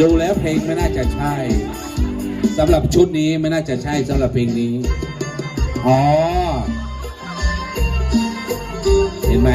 ดูแล้วเพลงไม่น่าจะใช่สำหรับชุดนี้ไม่น่าจะใช่สำหรับเพลงนี้ อ๋อ เห็นไหม